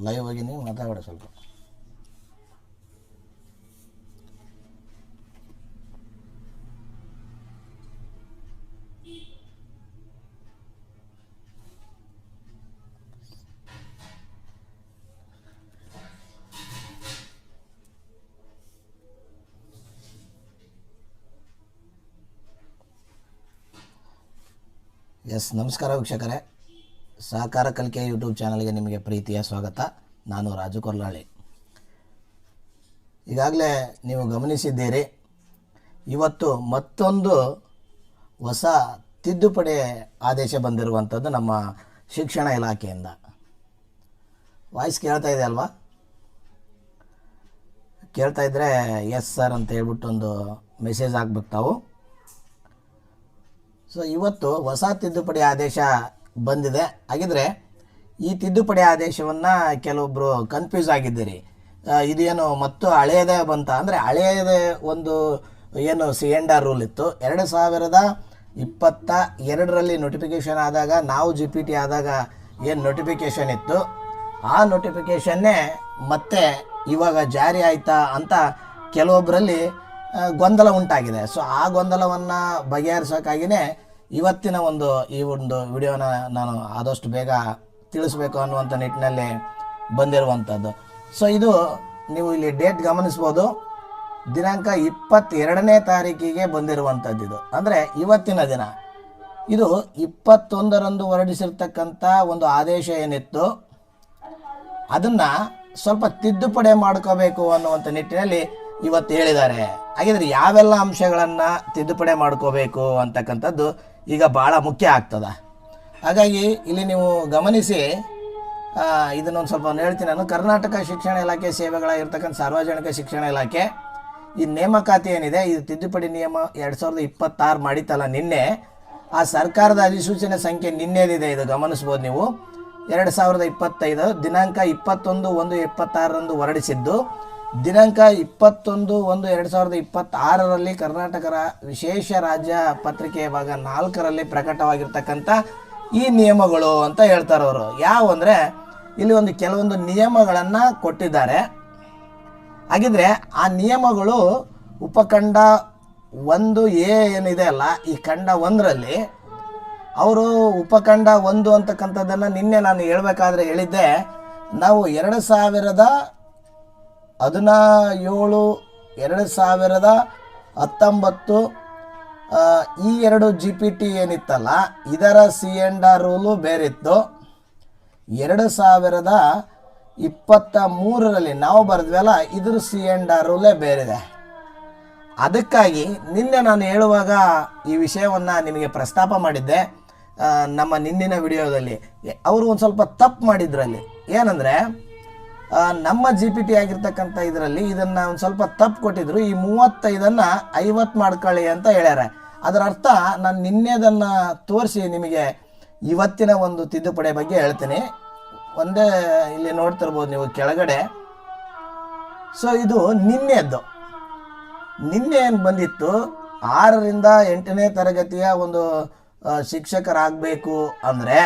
Live ಆಗಿ ನೀವು ಮಾತಾಡ ಸ್ವಲ್ಪ. ಎಸ್ ನಮಸ್ಕಾರ ವೀಕ್ಷಕರೇ. ಸಹಕಾರ ಕಲಿಕೆ ಯೂಟ್ಯೂಬ್ ಚಾನಲ್ಗೆ ನಿಮಗೆ ಪ್ರೀತಿಯ ಸ್ವಾಗತ. ನಾನು ರಾಜು ಕೊರ್ಲಾಳಿ. ಈಗಾಗಲೇ ನೀವು ಗಮನಿಸಿದ್ದೀರಿ, ಇವತ್ತು ಮತ್ತೊಂದು ಹೊಸ ತಿದ್ದುಪಡಿ ಆದೇಶ ಬಂದಿರುವಂಥದ್ದು ನಮ್ಮ ಶಿಕ್ಷಣ ಇಲಾಖೆಯಿಂದ. ವಾಯ್ಸ್ ಕೇಳ್ತಾ ಇದೆ ಅಲ್ವಾ? ಕೇಳ್ತಾ ಇದ್ದರೆ ಎಸ್ ಸರ್ ಅಂತ ಹೇಳ್ಬಿಟ್ಟು ಒಂದು ಮೆಸೇಜ್ ತಾವು ಸೊ ಇವತ್ತು ಹೊಸ ತಿದ್ದುಪಡಿ ಆದೇಶ ಬಂದಿದೆ. ಹಾಗಿದ್ರೆ ಈ ತಿದ್ದುಪಡಿ ಆದೇಶವನ್ನು ಕೆಲವೊಬ್ಬರು ಕನ್ಫ್ಯೂಸ್ ಆಗಿದ್ದೀರಿ. ಇದೇನು ಮತ್ತು ಹಳೆಯದೇ ಬಂತ? ಅಂದರೆ ಹಳೆಯದೇ ಒಂದು ಏನು ಸಿ ಎಂಡ್ ರೂಲ್ ಇತ್ತು. ಎರಡು ಸಾವಿರದ ಇಪ್ಪತ್ತ ಎರಡರಲ್ಲಿ ನೋಟಿಫಿಕೇಷನ್ ಆದಾಗ, ನಾವು ಜಿ ಪಿ ಟಿ ಆದಾಗ ಏನು ನೋಟಿಫಿಕೇಷನ್ ಇತ್ತು? ಆ ನೋಟಿಫಿಕೇಷನ್ನೇ ಮತ್ತೆ ಇವಾಗ ಜಾರಿ ಆಯ್ತಾ ಅಂತ ಕೆಲವೊಬ್ಬರಲ್ಲಿ ಗೊಂದಲ ಉಂಟಾಗಿದೆ. ಸೊ ಆ ಗೊಂದಲವನ್ನು ಬಗೆಹರಿಸೋಕ್ಕಾಗಿಯೇ ಇವತ್ತಿನ ಒಂದು ಈ ಒಂದು ವಿಡಿಯೋನ ನಾನು ಆದಷ್ಟು ಬೇಗ ತಿಳಿಸ್ಬೇಕು ಅನ್ನುವಂಥ ನಿಟ್ಟಿನಲ್ಲಿ ಬಂದಿರುವಂಥದ್ದು ಸೊ ಇದು ನೀವು ಇಲ್ಲಿ ಡೇಟ್ ಗಮನಿಸ್ಬೋದು. ದಿನಾಂಕ ಇಪ್ಪತ್ತೆರಡನೇ ತಾರೀಕಿಗೆ ಬಂದಿರುವಂಥದ್ದು ಇದು. ಅಂದರೆ ಇವತ್ತಿನ ದಿನ. ಇದು ಇಪ್ಪತ್ತೊಂದರಂದು ಹೊರಡಿಸಿರ್ತಕ್ಕಂಥ ಒಂದು ಆದೇಶ ಏನಿತ್ತು? ಅದನ್ನು ಸ್ವಲ್ಪ ತಿದ್ದುಪಡಿ ಮಾಡ್ಕೋಬೇಕು ಅನ್ನುವಂಥ ನಿಟ್ಟಿನಲ್ಲಿ ಇವತ್ತು ಹೇಳಿದ್ದಾರೆ. ಹಾಗಿದ್ರೆ ಯಾವೆಲ್ಲ ಅಂಶಗಳನ್ನು ತಿದ್ದುಪಡಿ ಮಾಡ್ಕೋಬೇಕು ಅಂತಕ್ಕಂಥದ್ದು ಈಗ ಭಾಳ ಮುಖ್ಯ ಆಗ್ತದ. ಹಾಗಾಗಿ ಇಲ್ಲಿ ನೀವು ಗಮನಿಸಿ ಇದನ್ನೊಂದು ಸ್ವಲ್ಪ ಹೇಳ್ತೀನಿ ನಾನು. ಕರ್ನಾಟಕ ಶಿಕ್ಷಣ ಇಲಾಖೆ ಸೇವೆಗಳಾಗಿರ್ತಕ್ಕಂಥ ಸಾರ್ವಜನಿಕ ಶಿಕ್ಷಣ ಇಲಾಖೆ, ಈ ನೇಮಕಾತಿ ಏನಿದೆ, ಇದು ತಿದ್ದುಪಡಿ ನಿಯಮ ಎರಡು ಸಾವಿರದ ಇಪ್ಪತ್ತಾರು ಮಾಡಿತ್ತಲ್ಲ ನಿನ್ನೆ. ಆ ಸರ್ಕಾರದ ಅಧಿಸೂಚನೆ ಸಂಖ್ಯೆ ನಿನ್ನೆದಿದೆ, ಇದು ಗಮನಿಸ್ಬೋದು ನೀವು. ಎರಡು ಸಾವಿರದ ಇಪ್ಪತ್ತೈದು, ದಿನಾಂಕ ಇಪ್ಪತ್ತೊಂದು ಒಂದು ಇಪ್ಪತ್ತಾರರಂದು ಹೊರಡಿಸಿದ್ದು ದಿನಾಂಕ ಇಪ್ಪತ್ತೊಂದು ಒಂದು ಎರಡು ಸಾವಿರದ ಇಪ್ಪತ್ತಾರರಲ್ಲಿ ಕರ್ನಾಟಕರ ವಿಶೇಷ ರಾಜ್ಯ ಪತ್ರಿಕೆ ಭಾಗ ನಾಲ್ಕರಲ್ಲಿ ಪ್ರಕಟವಾಗಿರ್ತಕ್ಕಂಥ ಈ ನಿಯಮಗಳು ಅಂತ ಹೇಳ್ತಾರೆ ಅವರು. ಯಾವ ಅಂದರೆ ಇಲ್ಲಿ ಒಂದು ಕೆಲವೊಂದು ನಿಯಮಗಳನ್ನು ಕೊಟ್ಟಿದ್ದಾರೆ. ಹಾಗಿದ್ರೆ ಆ ನಿಯಮಗಳು ಉಪಖಂಡ ಒಂದು ಎ ಏನಿದೆ ಅಲ್ಲ, ಈ ಖಂಡ ಒಂದರಲ್ಲಿ ಅವರು ಉಪಖಂಡ ಒಂದು ಅಂತಕ್ಕಂಥದ್ದನ್ನು ನಿನ್ನೆ ನಾನು ಹೇಳಬೇಕಾದ್ರೆ ಹೇಳಿದ್ದೆ. ನಾವು ಎರಡು ಸಾವಿರದ ಹದಿನಾ ಏಳು ಎರಡು ಸಾವಿರದ ಹತ್ತೊಂಬತ್ತು ಈ ಎರಡು ಜಿ ಪಿ ಟಿ ಏನಿತ್ತಲ್ಲ, ಇದರ ಸಿ ಎಂಡ್ ಆರ್ ರೂಲು ಬೇರಿತ್ತು. ಎರಡು ಸಾವಿರದ ಇಪ್ಪತ್ತ ಮೂರರಲ್ಲಿ ನಾವು ಬರೆದ್ವಲ್ಲ, ಇದ್ರ ಸಿ ಎಂಡ್ ಆರ್ ರೂಲೇ ಬೇರಿದೆ. ಅದಕ್ಕಾಗಿ ನಿನ್ನೆ ನಾನು ಹೇಳುವಾಗ ಈ ವಿಷಯವನ್ನು ನಿಮಗೆ ಪ್ರಸ್ತಾಪ ಮಾಡಿದ್ದೆ ನಮ್ಮ ನಿನ್ನಿನ ವಿಡಿಯೋದಲ್ಲಿ. ಅವರು ಒಂದು ಸ್ವಲ್ಪ ತಪ್ಪು ಮಾಡಿದ್ರಲ್ಲಿ. ಏನಂದರೆ ನಮ್ಮ ಜಿ ಪಿ ಟಿ ಆಗಿರ್ತಕ್ಕಂಥ ಇದರಲ್ಲಿ ಇದನ್ನು ಒಂದು ಸ್ವಲ್ಪ ತಪ್ಪು ಕೊಟ್ಟಿದ್ರು. ಈ ಮೂವತ್ತೈದನ್ನು ಐವತ್ತು ಮಾಡ್ಕೊಳ್ಳಿ ಅಂತ ಹೇಳ್ಯಾರ. ಅದರ ಅರ್ಥ ನಾನು ನಿನ್ನೆದನ್ನು ತೋರಿಸಿ ನಿಮಗೆ ಇವತ್ತಿನ ಒಂದು ತಿದ್ದುಪಡಿ ಬಗ್ಗೆ ಹೇಳ್ತೀನಿ. ಒಂದೇ ಇಲ್ಲಿ ನೋಡ್ತಿರ್ಬೋದು ನೀವು ಕೆಳಗಡೆ. ಸೊ ಇದು ನಿನ್ನೆದ್ದು. ನಿನ್ನೆ ಏನು ಬಂದಿತ್ತು? ಆರರಿಂದ ಎಂಟನೇ ತರಗತಿಯ ಒಂದು ಶಿಕ್ಷಕರಾಗಬೇಕು ಅಂದರೆ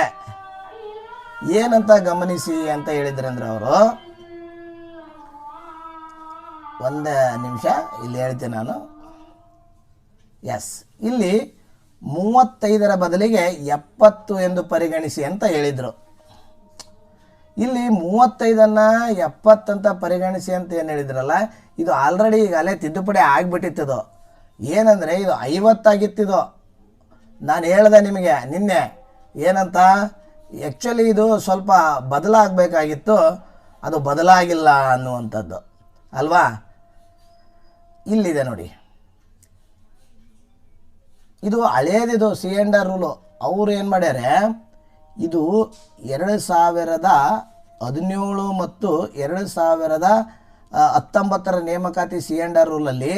ಏನಂತ ಗಮನಿಸಿ ಅಂತ ಹೇಳಿದ್ರಂದ್ರೆ ಅವರು ಒಂದು ನಿಮಿಷ, ಇಲ್ಲಿ ಹೇಳ್ತೀನಿ ನಾನು. ಎಸ್ ಇಲ್ಲಿ ಮೂವತ್ತೈದರ ಬದಲಿಗೆ ಎಪ್ಪತ್ತು ಎಂದು ಪರಿಗಣಿಸಿ ಅಂತ ಹೇಳಿದರು. ಇಲ್ಲಿ ಮೂವತ್ತೈದನ್ನು ಎಪ್ಪತ್ತಂತ ಪರಿಗಣಿಸಿ ಅಂತ ಏನು ಹೇಳಿದ್ರಲ್ಲ, ಇದು ಆಲ್ರೆಡಿ ಈಗಾಗಲೇ ತಿದ್ದುಪಡಿ ಆಗಿಬಿಟ್ಟಿತ್ತದು. ಏನಂದರೆ ಇದು ಐವತ್ತಾಗಿತ್ತಿದು. ನಾನು ಹೇಳ್ದೆ ನಿಮಗೆ ನಿನ್ನೆ, ಏನಂತ? ಆ್ಯಕ್ಚುಲಿ ಇದು ಸ್ವಲ್ಪ ಬದಲಾಗಬೇಕಾಗಿತ್ತು. ಅದು ಬದಲಾಗಿಲ್ಲ ಅನ್ನುವಂಥದ್ದು. ಅಲ್ವಾ? ಇಲ್ಲಿದೆ ನೋಡಿ. ಇದು ಹಳೇದಿದು ಸಿ ಎಂಡ್ ಆರ್ ರೂಲು ಅವ್ರು ಏನು ಮಾಡ್ಯಾರೆ? ಇದು ಎರಡು ಸಾವಿರದ ಹದಿನೇಳು ಮತ್ತು ಎರಡು ಸಾವಿರದ ಹತ್ತೊಂಬತ್ತರ ನೇಮಕಾತಿ ಸಿ ಎಂಡ್ ಆರ್ ರೂಲಲ್ಲಿ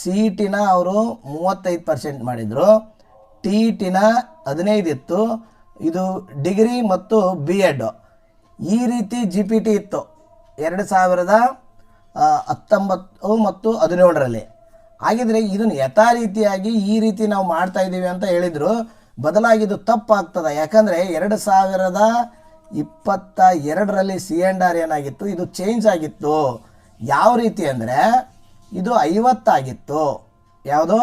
ಸಿ ಟಿನ ಅವರು ಮೂವತ್ತೈದು ಪರ್ಸೆಂಟ್ ಮಾಡಿದರು. ಟಿ ಟಿನ ಹದಿನೈದು ಇತ್ತು. ಇದು ಡಿಗ್ರಿ ಮತ್ತು ಬಿ ಎಡ್ ಈ ರೀತಿ ಜಿ ಪಿ ಟಿ ಇತ್ತು. ಎರಡು ಸಾವಿರದ ಹತ್ತೊಂಬತ್ತು ಮತ್ತು ಹದಿನೇಳರಲ್ಲಿ. ಹಾಗಿದ್ರೆ ಇದನ್ನು ಯಥಾ ರೀತಿಯಾಗಿ ಈ ರೀತಿ ನಾವು ಮಾಡ್ತಾ ಇದ್ದೀವಿ ಅಂತ ಹೇಳಿದರು. ಬದಲಾಗಿದ್ದು ತಪ್ಪಾಗ್ತದೆ. ಯಾಕಂದರೆ ಎರಡು ಸಾವಿರದ ಇಪ್ಪತ್ತ ಎರಡರಲ್ಲಿ ಸಿ ಎಂಡ್ ಆರ್ ಏನಾಗಿತ್ತು? ಇದು ಚೇಂಜ್ ಆಗಿತ್ತು. ಯಾವ ರೀತಿ ಅಂದರೆ ಇದು ಐವತ್ತಾಗಿತ್ತು. ಯಾವುದು?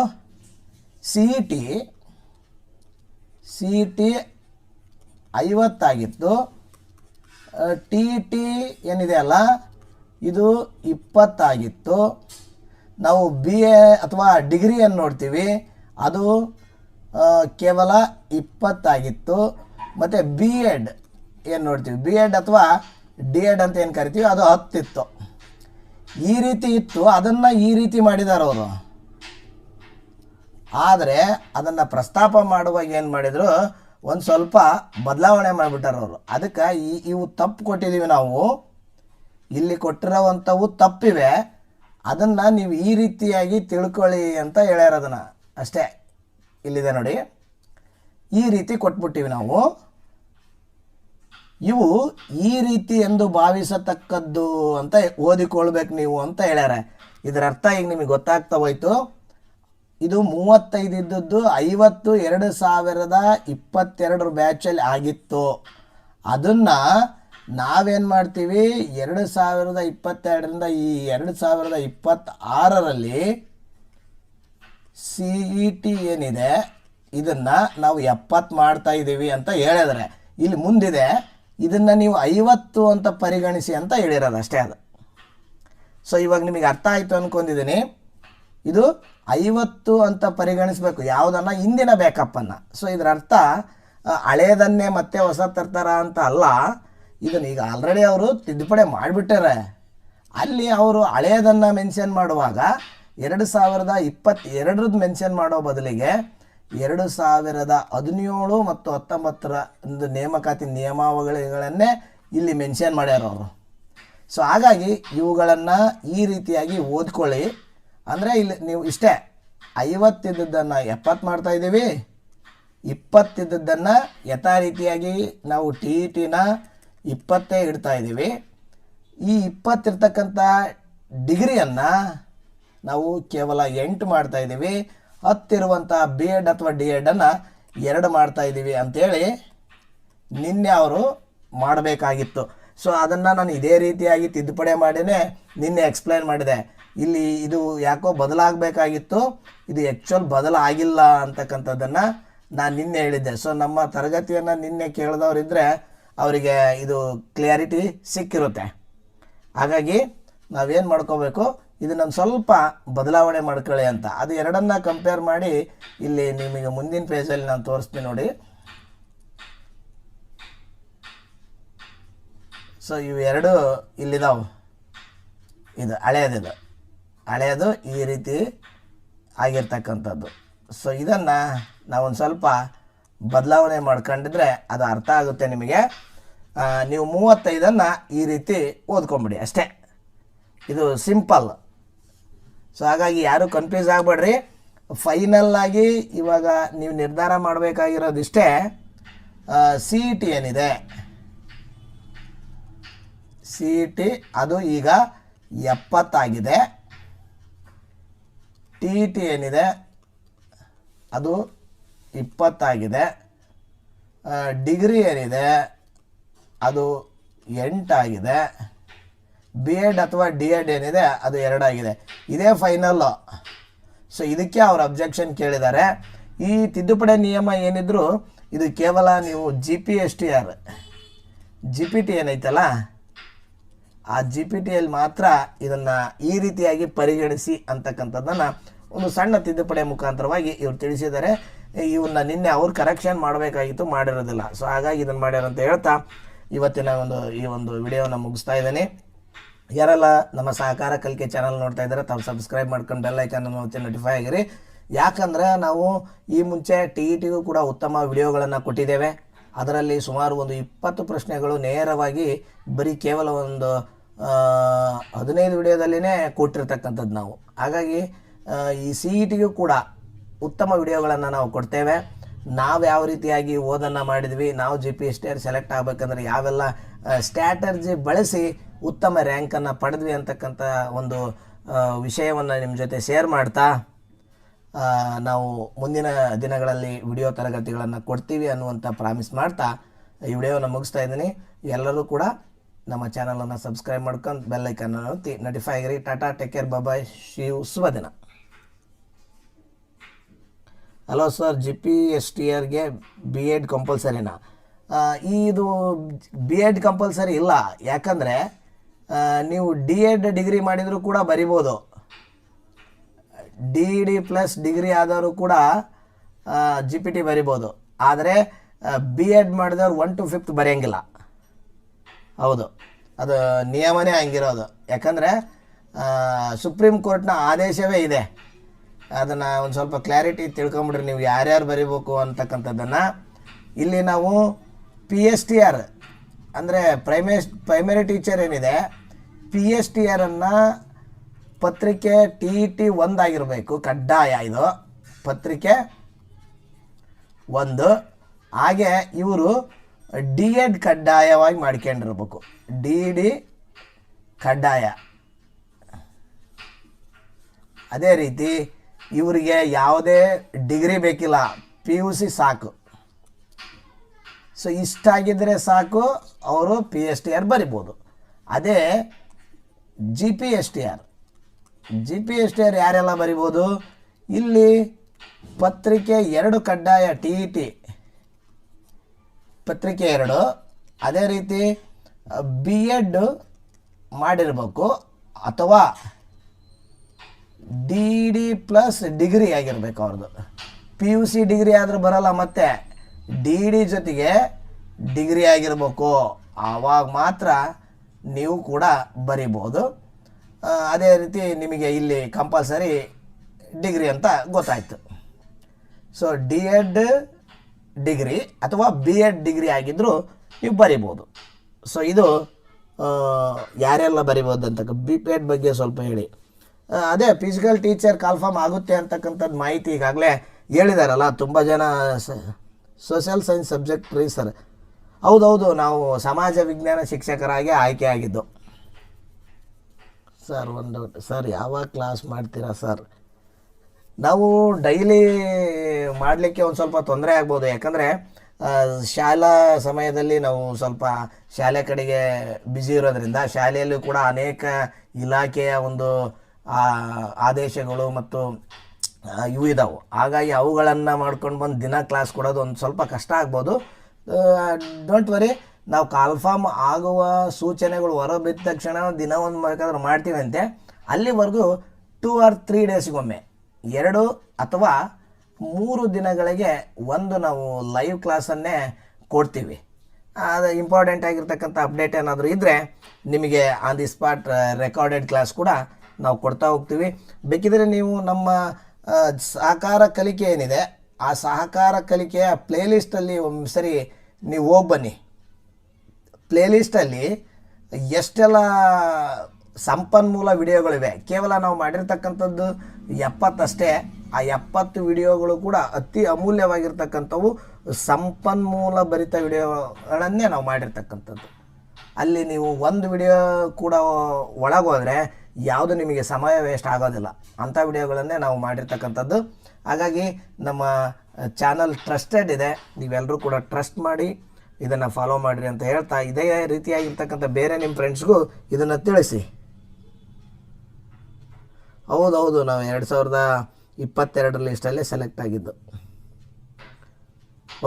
ಸಿ ಟಿ ಸಿ ಟಿ ಐವತ್ತಾಗಿತ್ತು. ಟಿ ಟಿ ಏನಿದೆ ಅಲ್ಲ? ಇದು ಇಪ್ಪತ್ತಾಗಿತ್ತು. ನಾವು ಬಿ ಎ ಅಥವಾ ಡಿಗ್ರಿಯನ್ನು ನೋಡ್ತೀವಿ. ಅದು ಕೇವಲ ಇಪ್ಪತ್ತಾಗಿತ್ತು. ಮತ್ತು ಬಿ ಎಡ್ ಏನು ನೋಡ್ತೀವಿ? ಬಿ ಎಡ್ ಅಥವಾ ಡಿ ಎಡ್ ಅಂತ ಏನು ಕರಿತೀವಿ? ಅದು ಹತ್ತಿತ್ತು. ಈ ರೀತಿ ಇತ್ತು. ಅದನ್ನು ಈ ರೀತಿ ಮಾಡಿದ್ದಾರೆ ಅವರು. ಆದರೆ ಅದನ್ನು ಪ್ರಸ್ತಾಪ ಮಾಡುವಾಗ ಏನು ಮಾಡಿದರು? ಒಂದು ಸ್ವಲ್ಪ ಬದಲಾವಣೆ ಮಾಡಿಬಿಟ್ಟಾರ ಅವರು. ಅದಕ್ಕೆ ಈ, ಇವು ತಪ್ಪು ಕೊಟ್ಟಿದ್ದೀವಿ ನಾವು. ಇಲ್ಲಿ ಕೊಟ್ಟಿರೋವಂಥವು ತಪ್ಪಿವೆ. ಅದನ್ನು ನೀವು ಈ ರೀತಿಯಾಗಿ ತಿಳ್ಕೊಳ್ಳಿ ಅಂತ ಹೇಳ್ಯಾರ ಅದನ್ನು. ಅಷ್ಟೇ. ಇಲ್ಲಿದೆ ನೋಡಿ. ಈ ರೀತಿ ಕೊಟ್ಬಿಟ್ಟಿವಿ ನಾವು. ಇವು ಈ ರೀತಿ ಎಂದು ಭಾವಿಸತಕ್ಕದ್ದು ಅಂತ ಓದಿಕೊಳ್ಬೇಕು ನೀವು ಅಂತ ಹೇಳ್ಯಾರ. ಇದರ ಅರ್ಥ ಈಗ ನಿಮಗೆ ಗೊತ್ತಾಗ್ತಾ ಹೋಯ್ತು. ಇದು ಮೂವತ್ತೈದು ಇದ್ದದ್ದು ಐವತ್ತು ಎರಡು ಸಾವಿರದ ಇಪ್ಪತ್ತೆರಡರ ಬ್ಯಾಚಲ್ಲಿ ಆಗಿತ್ತು. ಅದನ್ನು ನಾವೇನು ಮಾಡ್ತೀವಿ? ಎರಡು ಸಾವಿರದ ಇಪ್ಪತ್ತೆರಡರಿಂದ ಈ ಎರಡು ಸಾವಿರದ ಇಪ್ಪತ್ತಾರರಲ್ಲಿ ಸಿ ಇ ಟಿ ಏನಿದೆ, ಇದನ್ನು ನಾವು ಎಪ್ಪತ್ತು ಮಾಡ್ತಾ ಇದ್ದೀವಿ ಅಂತ ಹೇಳಿದ್ರೆ. ಇಲ್ಲಿ ಮುಂದಿದೆ, ಇದನ್ನು ನೀವು ಐವತ್ತು ಅಂತ ಪರಿಗಣಿಸಿ ಅಂತ ಹೇಳಿರೋದು ಅಷ್ಟೇ ಅದು. ಸೊ ಇವಾಗ ನಿಮಗೆ ಅರ್ಥ ಆಯಿತು ಅಂದ್ಕೊಂಡಿದ್ದೀನಿ ಇದು ಐವತ್ತು ಅಂತ ಪರಿಗಣಿಸಬೇಕು. ಯಾವುದನ್ನು? ಹಿಂದಿನ ಬ್ಯಾಕಪ್ಪನ್ನು ಸೊ ಇದರ ಅರ್ಥ ಹಳೇದನ್ನೇ ಮತ್ತೆ ಹೊಸ ತರ್ತಾರ ಅಂತ ಅಲ್ಲ. ಇದನ್ನು ಈಗ ಆಲ್ರೆಡಿ ಅವರು ತಿದ್ದುಪಡಿ ಮಾಡಿಬಿಟ್ಟಾರೆ. ಅಲ್ಲಿ ಅವರು ಹಳೆಯದನ್ನು ಮೆನ್ಷನ್ ಮಾಡುವಾಗ ಎರಡು ಸಾವಿರದ ಇಪ್ಪತ್ತೆರಡರದ್ದು ಮೆನ್ಷನ್ ಮಾಡೋ ಬದಲಿಗೆ ಎರಡು ಸಾವಿರದ ಹದಿನೇಳು ಮತ್ತು ಹತ್ತೊಂಬತ್ತರ ಒಂದು ನೇಮಕಾತಿ ನಿಯಮಾವಳಿಗಳನ್ನೇ ಇಲ್ಲಿ ಮೆನ್ಷನ್ ಮಾಡ್ಯಾರ ಅವರು. ಸೊ ಹಾಗಾಗಿ ಇವುಗಳನ್ನು ಈ ರೀತಿಯಾಗಿ ಓದ್ಕೊಳ್ಳಿ. ಅಂದರೆ ಇಲ್ಲಿ ನೀವು ಇಷ್ಟೇ, ಐವತ್ತಿದ್ದದ್ದನ್ನು ಎಪ್ಪತ್ತು ಮಾಡ್ತಾ ಇದ್ದೀವಿ, ಇಪ್ಪತ್ತಿದ್ದದ್ದನ್ನು ಯಥಾ ರೀತಿಯಾಗಿ ನಾವು ಟಿ ಇ ಟಿನ ಇಪ್ಪತ್ತೇ ಇಡ್ತಾ ಇದ್ದೀವಿ. ಈ ಇಪ್ಪತ್ತಿರ್ತಕ್ಕಂಥ ಡಿಗ್ರಿಯನ್ನು ನಾವು ಕೇವಲ ಎಂಟು ಮಾಡ್ತಾ ಇದ್ದೀವಿ. ಹತ್ತಿರುವಂಥ ಬಿ ಎಡ್ ಅಥವಾ ಡಿ ಎಡನ್ನು ಎರಡು ಮಾಡ್ತಾ ಇದ್ದೀವಿ ಅಂಥೇಳಿ ನಿನ್ನೆ ಅವರು ಮಾಡಬೇಕಾಗಿತ್ತು. ಸೊ ಅದನ್ನು ನಾನು ಇದೇ ರೀತಿಯಾಗಿ ತಿದ್ದುಪಡಿ ಮಾಡಿನೇ, ನಿನ್ನೆ ಎಕ್ಸ್ಪ್ಲೈನ್ ಮಾಡಿದೆ. ಇಲ್ಲಿ ಇದು ಯಾಕೋ ಬದಲಾಗಬೇಕಾಗಿತ್ತು, ಇದು ಆ್ಯಕ್ಚುಲ್ ಬದಲಾಗಿಲ್ಲ ಅಂತಕ್ಕಂಥದ್ದನ್ನು ನಾನು ನಿನ್ನೆ ಹೇಳಿದ್ದೆ. ಸೊ ನಮ್ಮ ತರಗತಿಯನ್ನು ನಿನ್ನೆ ಕೇಳಿದವರಿದ್ದರೆ ಅವರಿಗೆ ಇದು ಕ್ಲಿಯಾರಿಟಿ ಸಿಕ್ಕಿರುತ್ತೆ. ಹಾಗಾಗಿ ನಾವೇನು ಮಾಡ್ಕೋಬೇಕು? ಇದನ್ನೊಂದು ಸ್ವಲ್ಪ ಬದಲಾವಣೆ ಮಾಡ್ಕೊಳ್ಳಿ ಅಂತ. ಅದು ಎರಡನ್ನ ಕಂಪೇರ್ ಮಾಡಿ ಇಲ್ಲಿ ನಿಮಗೆ ಮುಂದಿನ ಪೇಜಲ್ಲಿ ನಾನು ತೋರಿಸ್ತೀನಿ ನೋಡಿ. ಸೊ ಇವೆರಡು ಇಲ್ಲಿದಾವೆ. ಇದು ಹಳೆಯದಿದು ಹಳೆಯದು ಈ ರೀತಿ ಆಗಿರ್ತಕ್ಕಂಥದ್ದು. ಸೊ ಇದನ್ನು ನಾವೊಂದು ಸ್ವಲ್ಪ ಬದಲಾವಣೆ ಮಾಡ್ಕೊಂಡಿದ್ರೆ ಅದು ಅರ್ಥ ಆಗುತ್ತೆ ನಿಮಗೆ. ನೀವು ಮೂವತ್ತೈದನ್ನು ಈ ರೀತಿ ಓದ್ಕೊಂಬಿಡಿ ಅಷ್ಟೇ. ಇದು ಸಿಂಪಲ್. ಸೊ ಹಾಗಾಗಿ ಯಾರೂ ಕನ್ಫ್ಯೂಸ್ ಆಗಬೇಡ್ರಿ. ಫೈನಲ್ ಆಗಿ ಇವಾಗ ನೀವು ನಿರ್ಧಾರ ಮಾಡಬೇಕಾಗಿರೋದಿಷ್ಟೇ ಸಿ ಇ ಟಿ ಏನಿದೆ? ಸಿ ಇ ಟಿ ಅದು ಈಗ ಎಪ್ಪತ್ತಾಗಿದೆ. ಟಿ ಇ ಟಿ ಏನಿದೆ? ಅದು ಇಪ್ಪತ್ತಾಗಿದೆ. ಡಿಗ್ರಿ ಏನಿದೆ? ಅದು ಎಂಟಾಗಿದೆ. ಬಿ ಎಡ್ ಅಥವಾ ಡಿ ಎಡ್ ಏನಿದೆ, ಅದು ಎರಡಾಗಿದೆ. ಇದೇ ಫೈನಲ್ಲು ಸೊ ಇದಕ್ಕೆ ಅವರು ಅಬ್ಜೆಕ್ಷನ್ ಕೇಳಿದ್ದಾರೆ. ಈ ತಿದ್ದುಪಡಿ ನಿಯಮ ಏನಿದ್ರು, ಇದು ಕೇವಲ ನೀವು G P S T R G P T ಏನೈತಲ್ಲ, ಆ ಜಿ ಪಿ ಟಿಯಲ್ಲಿ ಮಾತ್ರ ಇದನ್ನು ಈ ರೀತಿಯಾಗಿ ಪರಿಗಣಿಸಿ ಅಂತಕ್ಕಂಥದ್ದನ್ನು ಒಂದು ಸಣ್ಣ ತಿದ್ದುಪಡಿ ಮುಖಾಂತರವಾಗಿ ಇವ್ರು ತಿಳಿಸಿದ್ದಾರೆ. ಇವನ್ನ ನಿನ್ನೆ ಅವ್ರು ಕರೆಕ್ಷನ್ ಮಾಡಬೇಕಾಗಿತ್ತು, ಮಾಡಿರೋದಿಲ್ಲ. ಸೊ ಹಾಗಾಗಿ ಇದನ್ನು ಮಾಡ್ಯಾರಂತ ಹೇಳ್ತಾ ಇವತ್ತಿನ ಒಂದು ಈ ಒಂದು ವಿಡಿಯೋನ ಮುಗಿಸ್ತಾ ಇದ್ದೀನಿ. ಯಾರೆಲ್ಲ ನಮ್ಮ ಸಹಕಾರ ಕಲಿಕೆ ಚಾನಲ್ ನೋಡ್ತಾ ಇದ್ದಾರೆ, ತಾವು ಸಬ್ಸ್ಕ್ರೈಬ್ ಮಾಡ್ಕೊಂಡು ಬೆಲ್ ಐಕನ್ ಒತ್ತಿ ನೋಟಿಫೈ ಆಗಿರಿ. ಯಾಕಂದ್ರೆ ನಾವು ಈ ಮುಂಚೆ ಟಿ ಇ ಟಿಗೂ ಕೂಡ ಉತ್ತಮ ವಿಡಿಯೋಗಳನ್ನು ಕೊಟ್ಟಿದ್ದೇವೆ. ಅದರಲ್ಲಿ ಸುಮಾರು ಒಂದು ಇಪ್ಪತ್ತು ಪ್ರಶ್ನೆಗಳು ನೇರವಾಗಿ ಬರೀ ಕೇವಲ ಒಂದು ಹದಿನೈದು ವಿಡಿಯೋದಲ್ಲಿನೇ ಕೊಟ್ಟಿರ್ತಕ್ಕಂಥದ್ದು ನಾವು. ಹಾಗಾಗಿ ಈ ಸಿ ಇ ಟಿಗೂ ಕೂಡ ಉತ್ತಮ ವಿಡಿಯೋಗಳನ್ನು ನಾವು ಕೊಡ್ತೇವೆ. ನಾವು ಯಾವ ರೀತಿಯಾಗಿ ಓದನ್ನು ಮಾಡಿದ್ವಿ, ನಾವು ಜಿ ಪಿ ಆರ್ ಸೆಲೆಕ್ಟ್ ಆಗಬೇಕಂದ್ರೆ ಯಾವೆಲ್ಲ ಸ್ಟ್ರಾಟರ್ಜಿ ಬಳಸಿ ಉತ್ತಮ ರ್ಯಾಂಕನ್ನು ಪಡೆದ್ವಿ ಅಂತಕ್ಕಂಥ ಒಂದು ವಿಷಯವನ್ನು ನಿಮ್ಮ ಜೊತೆ ಶೇರ್ ಮಾಡ್ತಾ ನಾವು ಮುಂದಿನ ದಿನಗಳಲ್ಲಿ ವಿಡಿಯೋ ತರಗತಿಗಳನ್ನು ಕೊಡ್ತೀವಿ ಅನ್ನುವಂಥ ಪ್ರಾಮಿಸ್ ಮಾಡ್ತಾ, ಈ ವಿಡಿಯೋನ ಮುಗಿಸ್ತಾ ಇದ್ದೀನಿ. ಎಲ್ಲರೂ ಕೂಡ ನಮ್ಮ ಚಾನಲನ್ನು ಸಬ್ಸ್ಕ್ರೈಬ್ ಮಾಡ್ಕೊಂಡು ಬೆಲ್ಲೈಕನ್ನು ಒತ್ತಿ ನೋಟಿಫೈ ಆಗಿರಿ. Tata take care bye Shiv ಶುಭ ದಿನ. Hello sir G P S T ಆರ್ಗೆ B Ed ಕಂಪಲ್ಸರಿನಾ ಇದು ಬಿ ಎಡ್ ಕಂಪಲ್ಸರಿ ಇಲ್ಲ. ಯಾಕಂದರೆ ನೀವು ಡಿ ಎಡ್ ಡಿಗ್ರಿ ಮಾಡಿದರೂ ಕೂಡ ಬರಿಬೋದು. ಡಿ ಡಿ ಪ್ಲಸ್ ಡಿಗ್ರಿ ಆದವರು ಕೂಡ ಜಿ ಪಿ ಟಿ ಬರಿಬೋದು. ಆದರೆ ಬಿ ಎಡ್ ಮಾಡಿದವ್ರು ಒನ್ ಟು ಫಿಫ್ತ್ ಬರೆಯಂಗಿಲ್ಲ. ಹೌದು. ಅದು ನಿಯಮನೇ ಹಂಗಿರೋದು. ಯಾಕಂದರೆ ಸುಪ್ರೀಂ ಕೋರ್ಟ್ನ ಆದೇಶವೇ ಇದೆ. ಅದನ್ನು ಒಂದು ಸ್ವಲ್ಪ ಕ್ಲಾರಿಟಿ ತಿಳ್ಕೊಂಬಿಡ್ರಿ ನೀವು ಯಾರ್ಯಾರು ಬರಿಬೇಕು ಅಂತಕ್ಕಂಥದ್ದನ್ನು. ಇಲ್ಲಿ ನಾವು ಪಿ ಎಸ್ ಟಿ ಆರ್ ಅಂದರೆ ಪ್ರೈಮೇಸ್ ಪ್ರೈಮರಿ ಟೀಚರ್ ಏನಿದೆ ಪಿ ಎಸ್ ಟಿ ಆರನ್ನು ಪತ್ರಿಕೆ ಟಿ ಇ ಟಿ ಒಂದಾಗಿರಬೇಕು ಕಡ್ಡಾಯ ಇದು. ಪತ್ರಿಕೆ ಒಂದು. ಹಾಗೆ ಇವರು ಡಿ ಎಡ್ ಕಡ್ಡಾಯವಾಗಿ ಮಾಡ್ಕೊಂಡಿರ್ಬೇಕು. ಡಿ ಡಿ ಕಡ್ಡಾಯ. ಅದೇ ರೀತಿ ಇವರಿಗೆ ಯಾವುದೇ ಡಿಗ್ರಿ ಬೇಕಿಲ್ಲ ಪಿ ಯು ಸಿ ಸಾಕು. ಸೊ ಇಷ್ಟಾಗಿದ್ದರೆ ಸಾಕು, ಅವರು ಪಿ ಎಸ್ ಟಿ ಆರ್ ಬರಿಬೋದು. ಅದೇ G P S T R G P S T R ಯಾರೆಲ್ಲ ಬರಿಬೋದು? ಇಲ್ಲಿ ಪತ್ರಿಕೆ ಎರಡು ಕಡ್ಡಾಯ ಟಿ ಇ ಟಿ ಪತ್ರಿಕೆ ಎರಡು. ಅದೇ ರೀತಿ ಬಿ ಎಡ್ ಮಾಡಿರಬೇಕು, ಅಥವಾ ಡಿ ಡಿ ಪ್ಲಸ್ ಡಿಗ್ರಿ ಆಗಿರ್ಬೇಕು ಅವ್ರದ್ದು ಪಿ ಯು ಸಿ ಡಿಗ್ರಿ ಆದರೂ ಬರಲ್ಲ ಮತ್ತೆ ಡಿ ಡಿ ಜೊತೆಗೆ ಡಿಗ್ರಿ ಆಗಿರ್ಬೇಕು. ಆವಾಗ ಮಾತ್ರ ನೀವು ಕೂಡ ಬರಿಬೋದು. ಅದೇ ರೀತಿ ನಿಮಗೆ ಇಲ್ಲಿ ಕಂಪಲ್ಸರಿ ಡಿಗ್ರಿ ಅಂತ ಗೊತ್ತಾಯ್ತು. ಸೊ ಡಿ ಎಡ್ ಡಿಗ್ರಿ ಅಥವಾ ಬಿ ಎಡ್ ಡಿಗ್ರಿ ಆಗಿದ್ದರೂ ನೀವು ಬರಿಬೋದು. ಸೊ ಇದು ಯಾರೆಲ್ಲ ಬರಿಬೋದು ಅಂತ ಬಿ ಪಿ ಎಡ್ ಬಗ್ಗೆ ಸ್ವಲ್ಪ ಹೇಳಿ. ಅದೇ ಫಿಸಿಕಲ್ ಟೀಚರ್ ಕಾಲ್ಫಾರ್ಮ್ ಆಗುತ್ತೆ ಅಂತಕ್ಕಂಥದ್ದು ಮಾಹಿತಿ ಈಗಾಗಲೇ ಹೇಳಿದಾರಲ್ಲ, ತುಂಬ ಜನ ಸೋಷಿಯಲ್ ಸೈನ್ಸ್ ಸಬ್ಜೆಕ್ಟ್ ರೀ ಸರ್ ಹೌದೌದು, ನಾವು ಸಮಾಜ ವಿಜ್ಞಾನ ಶಿಕ್ಷಕರಾಗಿ ಆಯ್ಕೆ ಆಗಿದ್ದು. ಸರ್ ಒಂದು ಸರ್ ಯಾವಾಗ ಕ್ಲಾಸ್ ಮಾಡ್ತೀರಾ ಸರ್ ನಾವು ಡೈಲಿ ಮಾಡಲಿಕ್ಕೆ ಒಂದು ಸ್ವಲ್ಪ ತೊಂದರೆ ಆಗ್ಬೋದು, ಯಾಕಂದರೆ ಶಾಲಾ ಸಮಯದಲ್ಲಿ ನಾವು ಸ್ವಲ್ಪ ಶಾಲೆ ಕಡೆಗೆ ಬ್ಯುಸಿ ಇರೋದ್ರಿಂದ ಶಾಲೆಯಲ್ಲೂ ಕೂಡ ಅನೇಕ ಇಲಾಖೆಯ ಒಂದು ಆದೇಶಗಳು ಮತ್ತು ಆ, ಇವು ಇದಾವೆ. ಹಾಗಾಗಿ ಅವುಗಳನ್ನು ಮಾಡ್ಕೊಂಡು ಬಂದು ದಿನ ಕ್ಲಾಸ್ ಕೊಡೋದು ಒಂದು ಸ್ವಲ್ಪ ಕಷ್ಟ ಆಗ್ಬೋದು. ಡೋಂಟ್ ವರಿ ನಾವು ಕಾಲ್ಫಾರ್ಮ್ ಆಗುವ ಸೂಚನೆಗಳು ಹೊರಬಿದ್ದ ತಕ್ಷಣ ದಿನ ಒಂದು ಬೇಕಾದ್ರೆ ಮಾಡ್ತೀವಿ ಅಂತೆ. ಅಲ್ಲಿವರೆಗೂ ಟೂ ಆರ್ ತ್ರೀ ಡೇಸ್ಗೊಮ್ಮೆ ಎರಡು ಅಥವಾ ಮೂರು ದಿನಗಳಿಗೆ ಒಂದು ನಾವು ಲೈವ್ ಕ್ಲಾಸನ್ನೇ ಕೊಡ್ತೀವಿ. ಅದು ಇಂಪಾರ್ಟೆಂಟ್ ಆಗಿರ್ತಕ್ಕಂಥ ಅಪ್ಡೇಟ್ ಏನಾದರೂ ಇದ್ದರೆ ನಿಮಗೆ on the spot recorded class ಕೂಡ ನಾವು ಕೊಡ್ತಾ ಹೋಗ್ತೀವಿ. ಬೇಕಿದ್ರೆ ನೀವು ನಮ್ಮ ಸಹಕಾರ ಕಲಿಕೆ ಏನಿದೆ, ಆ ಸಹಕಾರ ಕಲಿಕೆಯ ಪ್ಲೇಲಿಸ್ಟಲ್ಲಿ ಒಂದು ಸರಿ ನೀವು ಹೋಗಿ ಬನ್ನಿ ಪ್ಲೇಲಿಸ್ಟಲ್ಲಿ ಎಷ್ಟೆಲ್ಲ ಸಂಪನ್ಮೂಲ ವಿಡಿಯೋಗಳಿವೆ, ಕೇವಲ ನಾವು ಮಾಡಿರ್ತಕ್ಕಂಥದ್ದು ಎಪ್ಪತ್ತಷ್ಟೇ ಆ ಎಪ್ಪತ್ತು ವಿಡಿಯೋಗಳು ಕೂಡ ಅತಿ ಅಮೂಲ್ಯವಾಗಿರ್ತಕ್ಕಂಥವು ಸಂಪನ್ಮೂಲ ಭರಿತ ವಿಡಿಯೋಗಳನ್ನೇ ನಾವು ಮಾಡಿರ್ತಕ್ಕಂಥದ್ದು. ಅಲ್ಲಿ ನೀವು ಒಂದು ವಿಡಿಯೋ ಕೂಡ ಒಳಗೋದ್ರೆ ಯಾವುದು ನಿಮಗೆ ಸಮಯ ವೇಸ್ಟ್ ಆಗೋದಿಲ್ಲ. ಅಂಥ ವಿಡಿಯೋಗಳನ್ನೇ ನಾವು ಮಾಡಿರ್ತಕ್ಕಂಥದ್ದು. ಹಾಗಾಗಿ ನಮ್ಮ ಚಾನಲ್ ಟ್ರಸ್ಟೆಡ್ ಇದೆ. ನೀವೆಲ್ಲರೂ ಕೂಡ ಟ್ರಸ್ಟ್ ಮಾಡಿ ಇದನ್ನು ಫಾಲೋ ಮಾಡಿರಿ ಅಂತ ಹೇಳ್ತಾ ಇದೇ ರೀತಿಯಾಗಿರ್ತಕ್ಕಂಥ ಬೇರೆ ನಿಮ್ಮ ಫ್ರೆಂಡ್ಸ್ಗೂ ಇದನ್ನು ತಿಳಿಸಿ. ಹೌದೌದು, ನಾವು ಎರಡು ಸಾವಿರದ ಇಪ್ಪತ್ತೆರಡರ ಲಿಸ್ಟಲ್ಲೇ ಸೆಲೆಕ್ಟ್ ಆಗಿದ್ದು.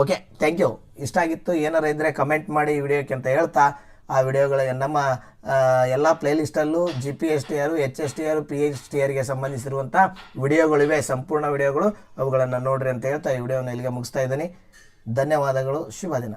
ಓಕೆ ಥ್ಯಾಂಕ್ ಯು ಇಷ್ಟ ಆಗಿತ್ತು, ಏನಾರು ಇದ್ದರೆ ಕಮೆಂಟ್ ಮಾಡಿ ವಿಡಿಯೋಕ್ಕೆ ಅಂತ ಹೇಳ್ತಾ, ಆ ವಿಡಿಯೋಗಳ ನಮ್ಮ ಎಲ್ಲ ಪ್ಲೇಲಿಸ್ಟಲ್ಲೂ G P S T R H S T R P H T ಆರ್ಗೆ ಸಂಬಂಧಿಸಿರುವಂಥ ವಿಡಿಯೋಗಳಿವೆ, ಸಂಪೂರ್ಣ ವಿಡಿಯೋಗಳು. ಅವುಗಳನ್ನು ನೋಡ್ರಿ ಅಂತ ಹೇಳ್ತಾ ಈ ವಿಡಿಯೋನ ಇಲ್ಲಿಗೆ ಮುಗಿಸ್ತಾ ಇದ್ದೀನಿ. ಧನ್ಯವಾದಗಳು, ಶುಭ ದಿನ.